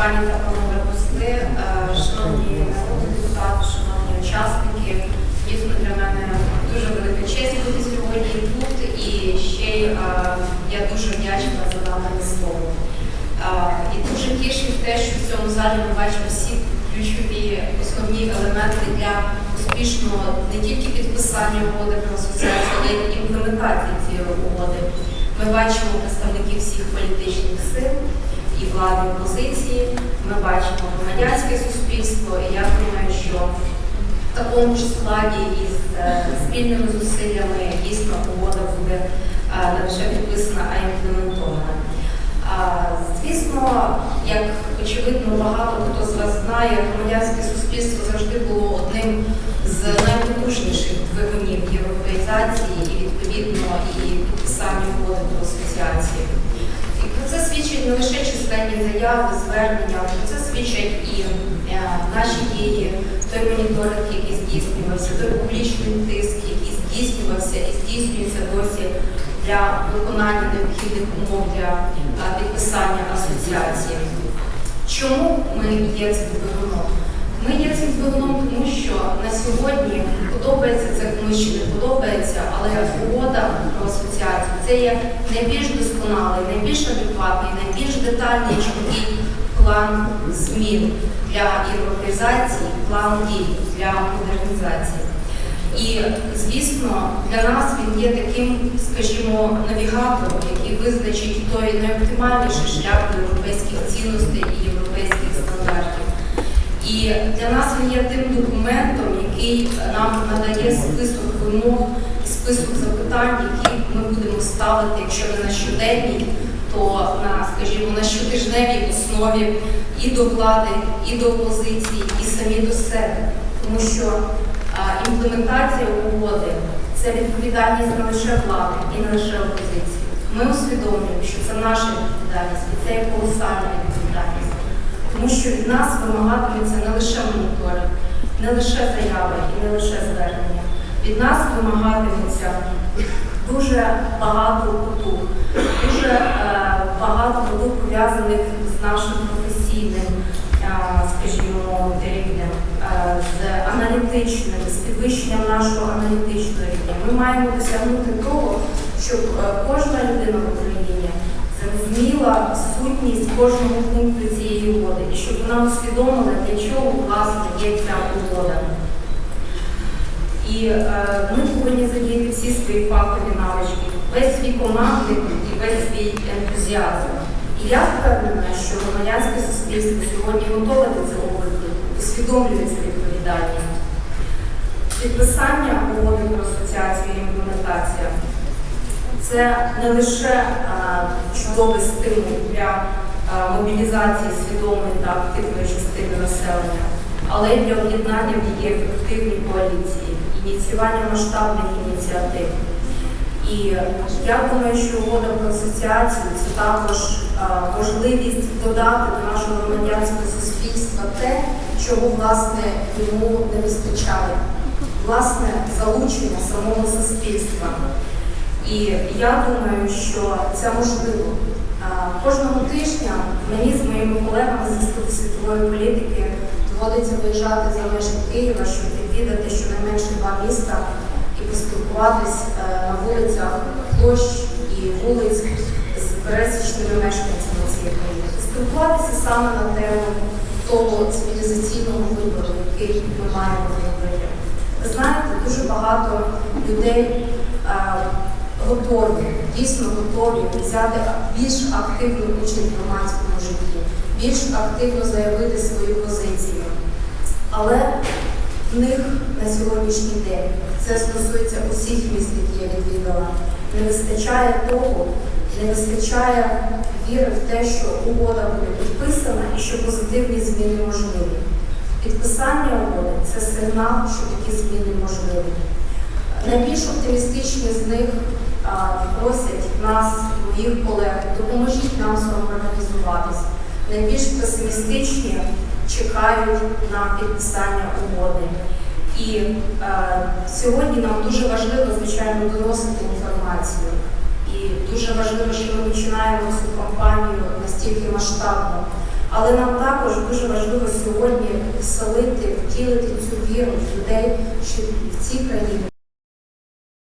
Пані та панове посли, шановні народні депутати, шановні учасники, дійсно для мене дуже велика честь бути сьогодні тут і ще е, я дуже вдячна за дане слово. Е, І дуже тішить те, що в цьому залі ми бачимо всі ключові основні елементи для успішного не тільки підписання угоди про асоціацію, але й імплементації цієї угоди. Ми бачимо представників всіх політичних сил і влади опозиції. Ми бачимо громадянське суспільство, і я думаю, що в такому ж складі із е, спільними зусиллями дійсно угода буде е, не лише підписана, а й імплементована. Звісно, як очевидно, багато хто з вас знає, громадянське суспільство завжди було одним з найпотужніших двигунів європеїзації і відповідно і підписання угоди про асоціацію. І про це свідчать не лише численні заяви, звернення, про це свідчать і е, наші дії, той моніторинг, який здійснювався, той публічний тиск, який здійснювався і здійснюється досі для виконання необхідних умов для е, підписання асоціації. Чому ми є це двигуном? Ми є цим двигуном, тому що на сьогодні подобається це комусь чи не подобається, але угода про асоціацію це є найбільш досконалий, найбільш адекватний, найбільш детальний чіткий план змін для європейзації, план дій для модернізації. І, звісно, для нас він є таким, скажімо, навігатором, який визначить той найоптимальніший шлях до європейських цінностей і європейських. І для нас він є тим документом, який нам надає список вимог список запитань, які ми будемо ставити, якщо не на щоденній, то на, скажімо, на щотижневій основі і до влади, і до опозиції, і самі до себе. Тому що а, імплементація угоди це відповідальність не лише влади і не лише опозиції. Ми усвідомлюємо, що це наша відповідальність, і це є колосальна. Тому що від нас вимагатиметься не лише моніторинг, не лише заяви і не лише звернення. Від нас вимагатиметься дуже багато потуг, дуже е, багато потуг пов'язаних з нашим професійним, е, скажімо, рівнем, е, з аналітичним, з підвищенням нашого аналітичного рівня. Ми маємо досягнути того, щоб е, кожна людина в Україні зрозуміла сутність кожного пункту цієї угоди, і щоб вона усвідомила, для чого власне є ця угода. І е, ми повинні задіяти всі свої фахові навички, весь свій командний і весь свій ентузіазм. І я впевнена, що громадянське суспільство сьогодні готове до цього виклику, усвідомлює цю відповідальність. Підписання угоди про асоціацію і імплементація це не лише е, чудовий стимул для е, мобілізації свідомої та активної частини населення, але й для об'єднання в її ефективній коаліції, ініціювання масштабних ініціатив. І я думаю, що угода про асоціацію це також е, можливість додати до нашого громадянського суспільства те, чого власне йому не вистачає, власне залучення самого суспільства. І я думаю, що це можливо. Кожного тижня мені з моїми колегами з Інституту світової політики доводиться виїжджати за межі Києва, щоб відвідати щонайменше два міста і поспілкуватись е, на вулицях площ і вулиць з пересічними мешканцями цієї країни. Поспілкуватися саме на тему того цивілізаційного вибору, який ми маємо зробити. Ви знаєте, дуже багато людей. Готові, дійсно готові взяти більш активну участь в громадському житті, більш активно заявити свою позицію. Але в них на сьогоднішній день це стосується усіх міст, які я відвідала. Не вистачає того, не вистачає віри в те, що угода буде підписана і що позитивні зміни можливі. Підписання угоди це сигнал, що такі зміни можливі. Найбільш оптимістичні з них просять нас, моїх колег, допоможіть нам самоорганізуватися. Найбільш песимістичні чекають на підписання угоди. І е, сьогодні нам дуже важливо, звичайно, доносити інформацію. І дуже важливо, що ми починаємо цю кампанію настільки масштабно. Але нам також дуже важливо сьогодні вселити, втілити цю віру в людей, що в цій країні